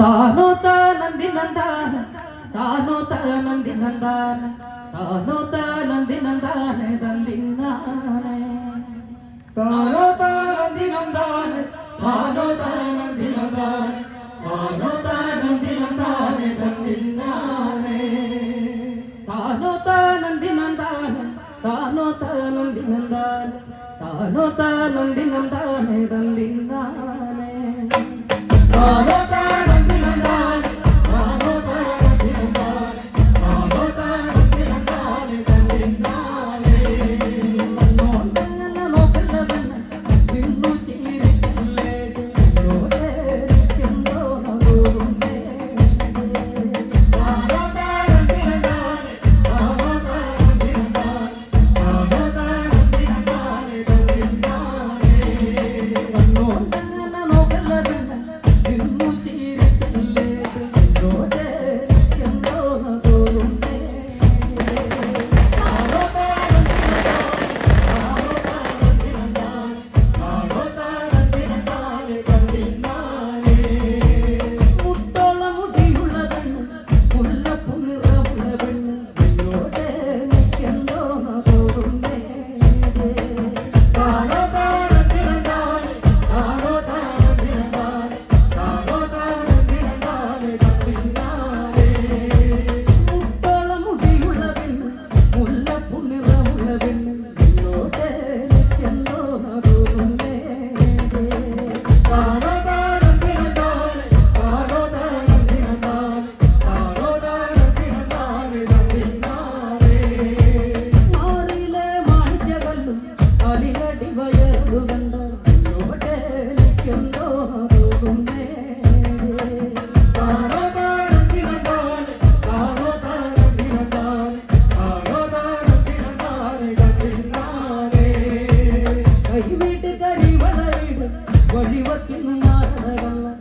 ತಾನೋ ತಾನಂದಿ ನಂದಾನ ತಾನೋ ತಾನಂದಿ ನಂದಾನ ತಾನೋ ತಾನಂದಿ ನಂದಾನೆ ದಂದಿನ್ನಾನೆ ತಾನೋ ತಾನಂದಿ ನಂದಾನೆ ತಾನೋ ತಾನಂದಿ ನಂದಾನೆ ತಾನೋ ತಾನಂದಿ ನಂದಾನೆ ದಂದಿನ್ನಾನೆ ತಾನೋ ತಾನಂದಿ ನಂದಾನೆ ತಾನೋ ತಾನಂದಿ ನಂದಾನೆ ತಾನೋ ತಾನಂದಿ ನಂದಾನೆ ದಂದಿನ್ನಾನೆ ತಾನೋ ತಾನ നന്ദന മകളത് അലിയടി വയറുകൊണ്ട് കൈവിട്ട് കരിവളയിടും വഴിവയ്ക്കുന്നു നാടകങ്ങൾ.